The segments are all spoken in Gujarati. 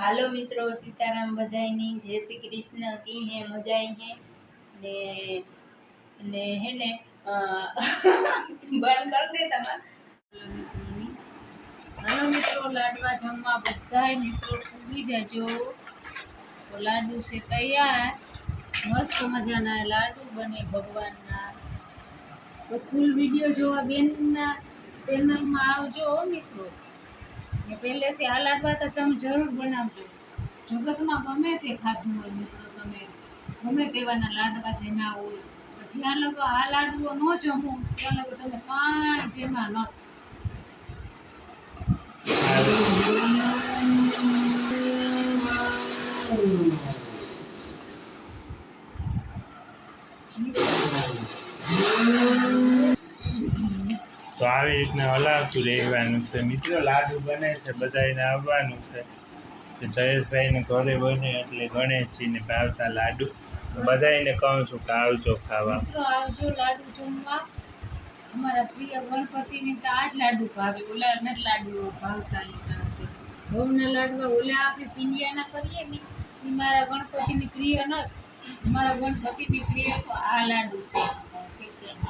હાલો મિત્રો, સીતારામ બધાયની. જય શ્રી કૃષ્ણ, કી હે મજાઈ હે? ને ને હે ને બંધ કર દે તમે હાલો મિત્રો લાડવા જમવા બધાય મિત્રો પૂરી જજો તો લાડુ છે તૈયાર. મસ્ત મજાના લાડુ બને ભગવાનના. તો ફૂલ વીડિયો જોવા બેનના ચેનલમાં આવજો મિત્રો. ને પહેલેથી આ લાડવા તો તમે જરૂર બનાવજો. જગતમાં ગમે તે ખાધું હોય મિત્રો તમે. ગમે તેવાના લાડવા જેના હોય. જ્યાં લોકો આ લાડવો ન જમો. ત્યાં લોકો તમે કાંઈ જેમાં ન તો આવી રીતના હલાવતું રહેવાનું છે. મિત્રો, લાડુ બને છે બધાને આવવાનું છે. કે જયેશભાઈને ઘરે બને એટલે ગણેશજીને ભાવતા લાડુ. બધાને કહું છું કે આવજો ખાવા. આવજો લાડુ જમવા. અમારા પ્રિય ગણપતિની તો આ જ લાડુ ભાવે. ઓલા નથી લાડુ ભાવતા ઘઉંના લાડવા ઓલા આપણે પિંડિયાના કરીએ ને એ મારા ગણપતિની પ્રિય નથી મારા ગણપતિની પ્રિય તો આ લાડુ છે.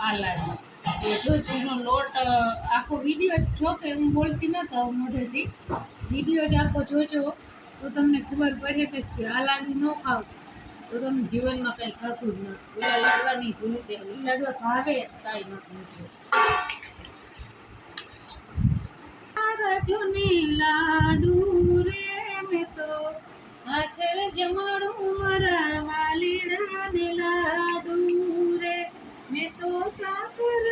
આ લાડુ. જો જૂનો લોટ આખો વીડિયો જો કે હું બોલતી હવે મોઢેથી. વીડિયો જ આખો જોજો. તો તમને ખબર પડે કે આ ન ખાવ. તો તમે જીવનમાં કંઈ ખાતું જ નથી ઓલા લાડવા નહીં ભૂલી જાય લાડવા ભાવે કાંઈ નથી રાજોને લાડુ રે મેં તો હાથે જમાડું. મારા વાલીડાને લાડુ રે મેં તો સાકર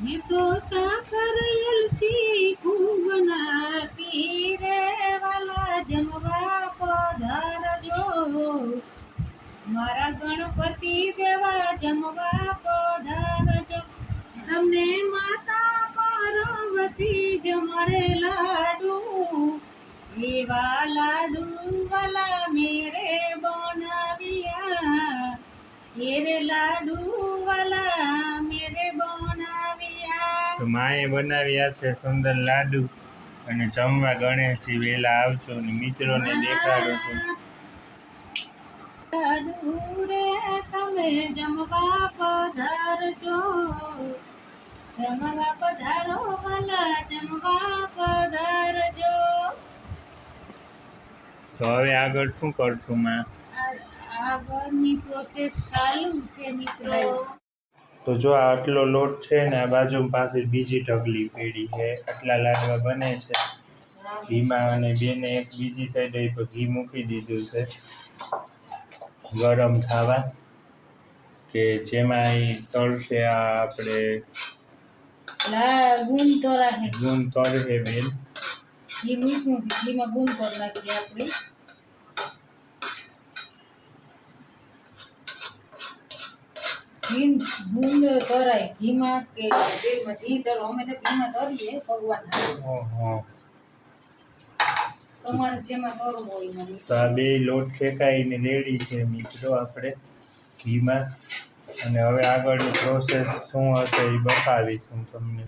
મેં તો સાકર એલચી ખૂબ નાખી રે વાલા મારા ગણપતિ દેવા જમવા પધારજો. તમને માતા પાર્વતી જમણે લાડુ. એવા લાડુ વાલા મેરે બનાવ્યા એરે લાડુ વાલા મેરે બનાવ્યા તો માએ બનાવ્યા છે સુંદર લાડુ અને જમવા ગણેશજી વહેલા આવજો અને મિત્રોને દેખાડો છો. લાડુ રે તમે જમવા પધારજો. જમવા પધારો વાલા જમવા પધારજો. તો હવે આગળ શું કરશું માં? આગળની પ્રોસેસ ચાલુ છે મિત્રો. તો જો આ આટલો લોટ છે ને આ બાજુ પાસે બીજી ઢગલી પેડી છે. આટલા લાડવા બને છે. ઘીમાં અને બેને એક બીજી સાઈડ પર ઘી મૂકી દીધું છે. ગરમ થવા કે જેમાં તળશે આ આપણે ગુણ તળશે બેન. ઘી મૂકું ઘીમાં ગુણ કરી નાખીએ આપણે. ઘી ભૂંગ તરાય ઘીમાં કે તેલમાં ઘી તરો અમે તો ઘીમાં તરીએ ભગવાન તમારે જેમાં કરવું હોય મને તો આ બે લોટ શેકાઈને રેડી છે મિત્રો આપણે ઘીમાં. અને હવે આગળની પ્રોસેસ શું હશે એ બતાવીશ હું તમને.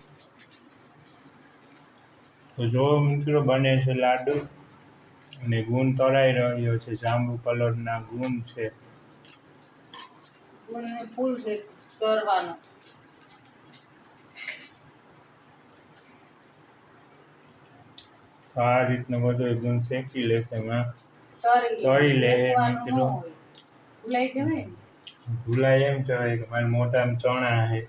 તો જો મિત્રો બને છે લાડુ અને ગુણ તળાઈ રહ્યો છે જાંબુ કલરના ગુણ છે. ગુણને ફૂલ સેટ કરવાનો. આ રીતનો બધો એકદમ શેકી લેશે એમાં. તળી લે એ શેકવાનું ન મિત્રો. હોય. ભૂલાઈ જવાય ભૂલાય એમ કહેવાય કે મારા મોટામાં ચણા છે.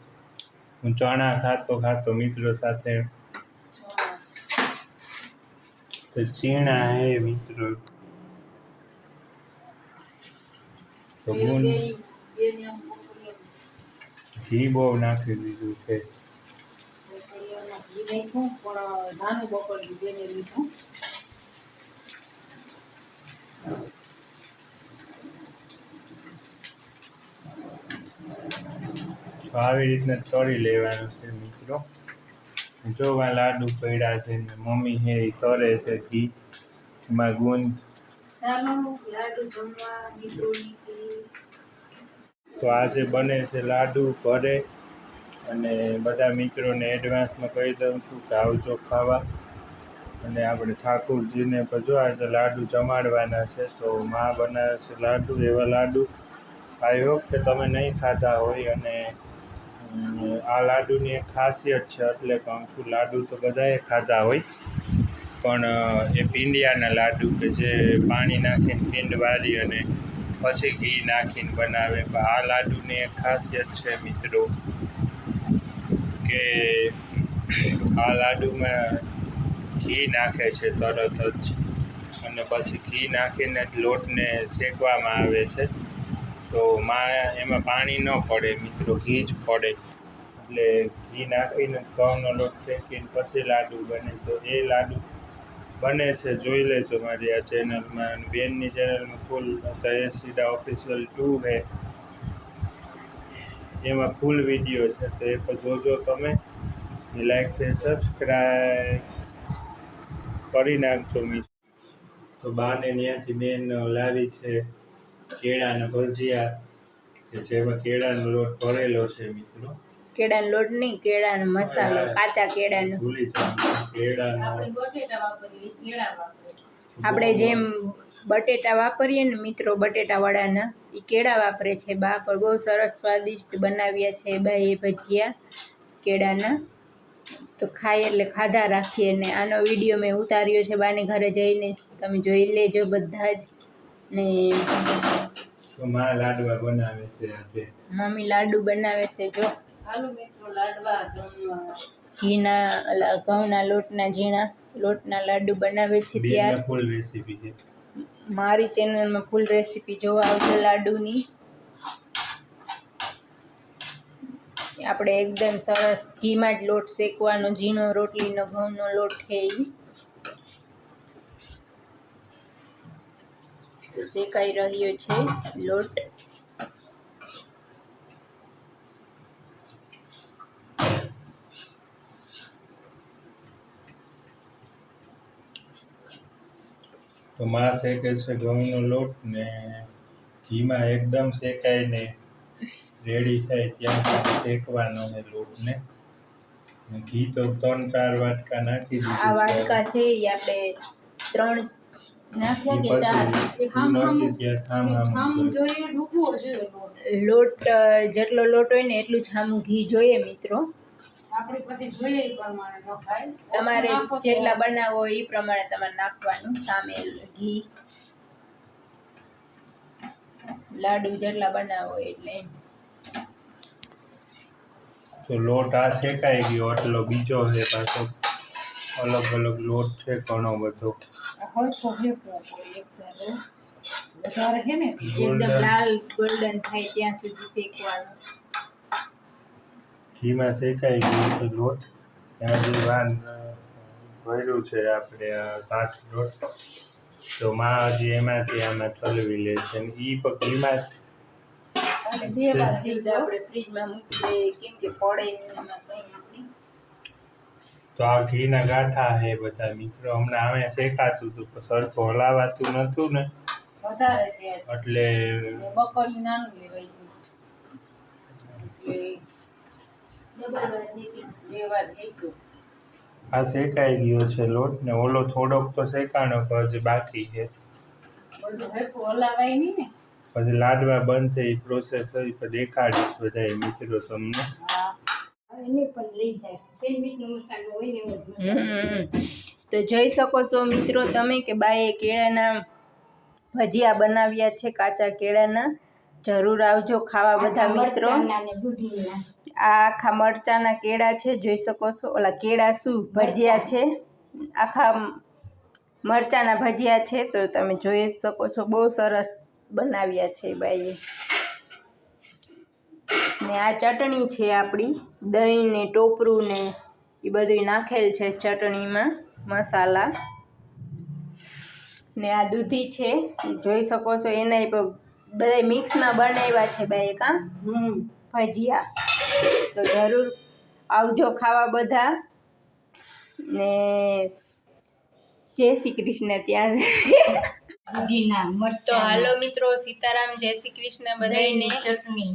હું ચણા ખાતો ખાતો મિત્રો સાથે. તો ચીણા હે મિત્રો. તો ગુણ ઘી બહુ નાખી દીધું છે. આવી રીતના તળી લેવાનું છે મિત્રો. જોવા લાડુ પડ્યા છે ને મમ્મી હે એ તળે છે ઘી એમાં ગુંદ. લાડુ જમવા તો આજે બને છે લાડુ, ભરે અને બધા મિત્રોને એડવાન્સમાં કહી દઉં છું કે આવજો ખાવા. અને આપણે ઠાકુરજીને જો આજે લાડુ જમાડવાના છે, તો મા બનાવે છે લાડુ, એવા લાડુ. આઈ હોપ કે તમે નહીં ખાધા હોય અને આ લાડુની એક ખાસિયત છે એટલે કહું છું લાડુ તો બધાએ ખાધા હોય. પણ એ પીંડિયાના લાડુ કે જે પાણી નાખીને પીંડ વાળી અને પછી ઘી નાખીને બનાવે. આ લાડુની એક ખાસિયત છે મિત્રો, કે આ લાડુમાં ઘી નાખે છે તરત જ. અને પછી ઘી નાખીને લોટને શેકવામાં આવે છે. તો માં એમાં પાણી ન પડે મિત્રો, ઘી જ પડે. એટલે ઘી નાખીને ઘઉંનો લોટ શેકીને પછી લાડુ બને. તો એ લાડુ બને છે, જોઈ લેજો મારી આ ચેનલમાં. બેનની ચેનલમાં ફૂલ સીડા ઓફિશિયલ ટુ હે. એમાં ફૂલ વીડિયો છે, તો એ પણ જોજો તમે. લાઈક છે સબસ્ક્રાઈબ કરી નાખજો મિત્રો. તો બાને ત્યાંથી બેન લાવી છે કેળાના ભજીયા, કે જેમાં કેળાનો લોટ ભરેલો છે મિત્રો. કેળાનો લોટ નહીં કેળાનો મસાલો કાચા કેળાનો. આપણે જેમ બટેટા વાપરીએ ને મિત્રો બટેટા વડાના એ કેળા વાપરે છે બા પણ બહુ સરસ સ્વાદિષ્ટ બનાવ્યા છે બા એ ભજીયા કેળાના. તો ખાઈ એટલે ખાધા રાખીએ ને આનો વીડિયો મેં ઉતાર્યો છે બાને ઘરે જઈને તમે જોઈ લેજો બધા જ. ને તો માં લાડવા બનાવે છે આજે. મમ્મી લાડુ બનાવે છે જો. ઘીના ઘઉંના લોટના ઝીણા લોટના લાડુ બનાવે છે ત્યાર. ફૂલ રેસીપી છે. મારી ચેનલમાં ફૂલ રેસીપી જોવા આવશે લાડુની. આપણે એકદમ સરસ ઘીમાં જ લોટ શેકવાનો ઝીણો રોટલીનો ઘઉંનો લોટ છે શેકાઈ રહ્યો છે લોટ. તો માં શેકે છે ઘઉંનો લોટ ને ઘીમાં એકદમ શેકાઈને રેડી થાય ત્યાં સુધી શેકવાનો ને લોટને. ઘી તો ત્રણ ચાર વાટકા નાખી આ દીધું વાટકા છે એ આપણે ત્રણ નાખ્યા કે ચાર? લોટ. જેટલો લોટ હોય ને એટલું જ ઘી જોઈએ મિત્રો. તમારે ઓછું નાખો તો જેટલા બનાવો હોય એ પ્રમાણે તમારે નાખવાનું. સામે ઘી. લાડુ જેટલા બનાવો હોય એટલે એમ. તો લોટ આ શેકાઈ ગયો એટલો બીજો છે પાછો. અલગ અલગ લોટ છે ઘણો બધો. હલકો શેકવો પડે એક ધારો. વધારે છે ને એકદમ લાલ ગોલ્ડન થાય ત્યાં સુધી શેકવાનું. ઘીમાં શેકાઈ ગયું છે લોટ. એમાં જે વાન ભર્યું છે આપણે કાચ લોટ. તો માં હજી એમાંથી આમાં ઠલવી લે છે અને એ બે વાર તો આપણે ફ્રીજમાં મૂકી દઈએ કેમ કે પડે નહીં એમાં કંઈ આપણી તો આ ઘીના ગાંઠા છે બધા મિત્રો. હમણાં અમે શેકાતું હતું પણ સરખું હલાવાતું નહોતું ને. વધારે છે. એટલે બકરી નાનું લેવાય એટલે આ શેકાઈ ગયો છે લોટ ને ઓલો થોડોક તો શેકાણો હજી બાકી છે. બધું પછી લાડવા બનશે એ પ્રોસેસ હોય પછી દેખાડીશ બધા મિત્રો તમને. તો જોઈ શકો છો મિત્રો તમે કે બાએ કેળાના ભજીયા બનાવ્યા છે કાચા કેળાના. જરૂર આવજો ખાવા બધા મિત્રો. આ આખા મરચાના કેળા છે જોઈ શકો છો. ઓલા કેળા શું ભજીયા છે? આખા મરચાના ભજીયા છે તો તમે જોઈ શકો છો. બહુ સરસ બનાવ્યા છે બાઈએ. ને આ ચટણી છે આપણી દહીં ને ટોપરું ને એ બધું નાખેલ છે ચટણીમાં મસાલા. ને આ દૂધી છે એ જોઈ શકો છો. એના બધા મિક્સમાં બનાવ્યા છે બે એક હમ. ભજીયા. તો જરૂર આવજો ખાવા બધા. ને જય શ્રી કૃષ્ણ ત્યાં દૂધીના તો હાલો મિત્રો સીતારામ જય શ્રી કૃષ્ણ બધાને ચટણી.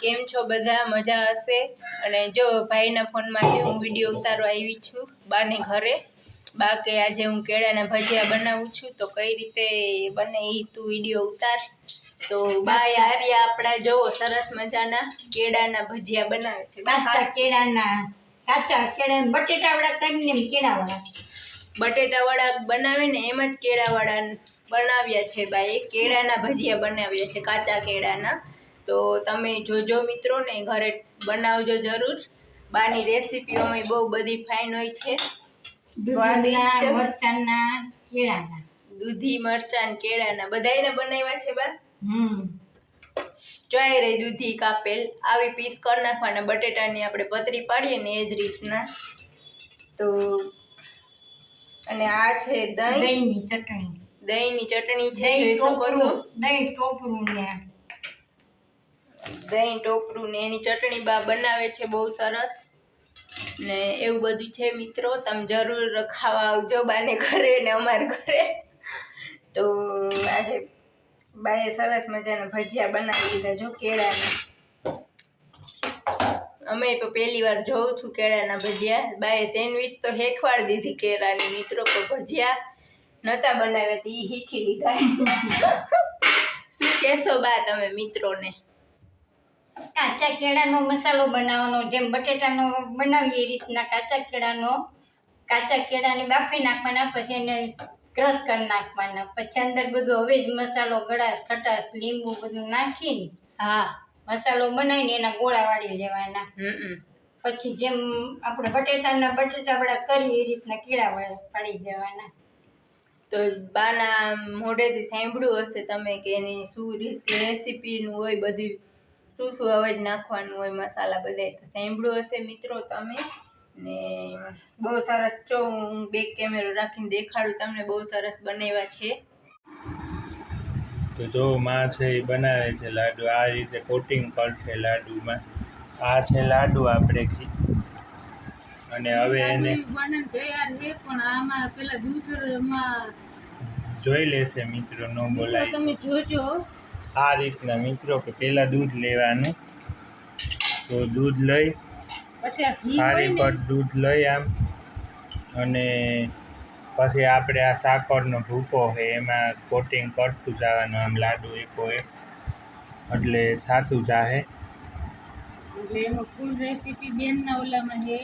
કેમ છો બધા? મજા હશે? અને જો ભાઈના ફોનમાં જે હું વીડિયો ઉતારવા આવી છું બાને ઘરે. બાકી આજે હું કેળાના ભજીયા બનાવું છું તો કઈ રીતે બને એ તું વીડિયો ઉતાર. તો બાય આર્યા આપણા જોવો સરસ મજાના કેળાના ભજીયા બનાવે છે. કાચા કેળાના કાચા કેળા બટેટા વડા કરીને કેળા વડા બટેટા વડા બનાવે ને એમ જ કેળા વડા બનાવ્યા છે બાએ કેળાના ભજીયા બનાવ્યા છે કાચા કેળાના. તો તમે જોજો મિત્રો ને ઘરે બનાવજો જરૂર. બાની રેસીપીઓમાં બહુ બધી ફાઇન હોય છે. સ્વાદિષ્ટ મરચાંના કેળાના. દૂધી મરચાં કેળાના. બધાયને બનાવ્યા છે બા? હમ. રહી દૂધી કાપેલ. આવી પીસ કરી નાખવાના બટેટાની આપણે પતરી પાડીએ ને એ જ રીતના. તો અને આ છે દહીં. દહીંની ચટણી. દહીંની ચટણી છે જોઈ શકો છો. દહીં ટોપરું ને દહીં ટોપરું ને એની ચટણી બા બનાવે છે બહુ સરસ. ને એવું બધું છે મિત્રો તમે જરૂર ખાવા આવજો બાને ઘરે ને અમારે ઘરે. તો આજે બાએ સરસ મજાના ભજીયા બનાવી દીધા જો કેળાના. અમે તો પહેલી વાર જોઉં છું કેળાના ભજીયા. બાએ સેન્ડવિચ તો હેખવાડ દીધી કેળાની. મિત્રો તો ભજીયા નહોતા બનાવ્યા તો એ શીખી લીધા. શું કહેશો બા તમે મિત્રોને? કાચા કેળાનો મસાલો બનાવવાનો જેમ બટેટાનો બનાવીએ એ રીતના કાચા કેળાનો કાચા કેળાને બાફી નાખવાના પછી એને ક્રશ કરી નાખવાના. પછી અંદર બધું હવે જ મસાલો ગળાશ ખટાશ લીંબુ બધું નાખીને હા મસાલો બનાવીને એના ગોળા વાળી લેવાના. પછી જેમ આપણે બટેટાના બટેટા વડા કરીએ એ રીતના કીડા વડા પાડી દેવાના. તો બાના મોઢેથી સાંભળ્યું હશે તમે કે એની શું રેસીપીનું હોય બધું શું શું અવાજ નાખવાનું હોય મસાલા બધાય તો સાંભળ્યું હશે મિત્રો તમે? ને બહુ સરસ. જો હું બેક કેમેરો રાખીને દેખાડું તમને બહુ સરસ બનાવ્યા છે. તો જો માં છે એ બનાવે છે લાડુ આ રીતે કોટિંગ કરશે લાડુમાં. આ છે લાડુ આપણે અને હવે એને તૈયાર છે પણ આમાં પેલા દૂધમાં જોઈ લેશે મિત્રો ન બોલાય તમે જોજો. આ રીતના મિત્રો કે પહેલાં દૂધ લેવાનું. તો દૂધ લઈ થાળી પર દૂધ લઈ આમ. અને પછી આપણે આ સાકરનો ભૂકો છે એમાં કોટિંગ કરતું જવાનું આમ લાડુ એકો એક. એટલે થાતું જાહે. એટલે ફૂલ રેસીપી બેનના ઓલામાં છે.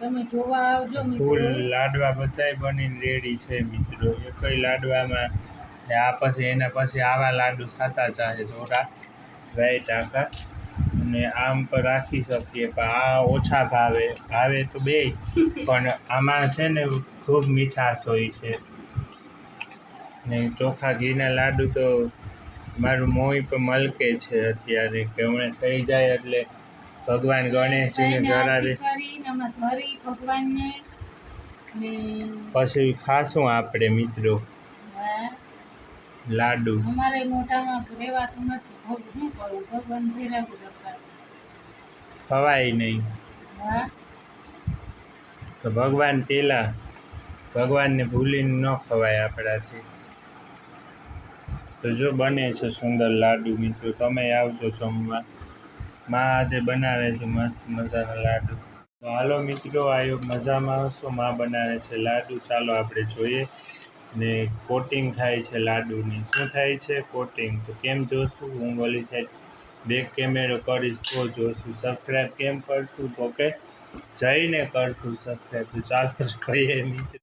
તમે જોવા આવજો ફૂલ લાડવા બધાય બનીને રેડી છે મિત્રો. એકય લાડવામાં ને આ પછી એના પછી આવા લાડુ ખાતા ચાહે થોડા રાઈટ આખા. અને આમ પર રાખી શકીએ પણ આ ઓછા ભાવે. ભાવે તો બે પણ આમાં છે ને ખૂબ મીઠાશ હોય છે. ને ચોખા ઘીના લાડુ તો મારું મોય પણ મલકે છે અત્યારે કે હમણાં થઈ જાય એટલે ભગવાન ગણેશજીને ધરાવે ને પછી ખાશું આપણે મિત્રો. લાડુ. અમારે મોટામાં રહેવાતું નથી. શું કરું? ભગવાન રખાય ખવાય નહીં. તો ભગવાન પહેલાં ભગવાનને ભૂલીને ન ખવાય આપણાથી. તો જો બને છે સુંદર લાડુ મિત્રો તમે આવજો જમવા માં આજે બનાવે છે મસ્ત મજાના લાડુ. તો હાલો મિત્રો આયો મજામાં આવશો? માં બનાવે છે લાડુ. ચાલો આપણે જોઈએ ને કોટિંગ થાય છે લાડુની. શું થાય છે? કોટિંગ. તો કેમ જોશું? હું ઓલી સાઈડ બેક કેમેરો કરીશ તો જોશું. સબસ્ક્રાઈબ કેમ કરશું? તો કે જઈને કરશું સબસ્ક્રાઈબ તો ચાલો નીચે.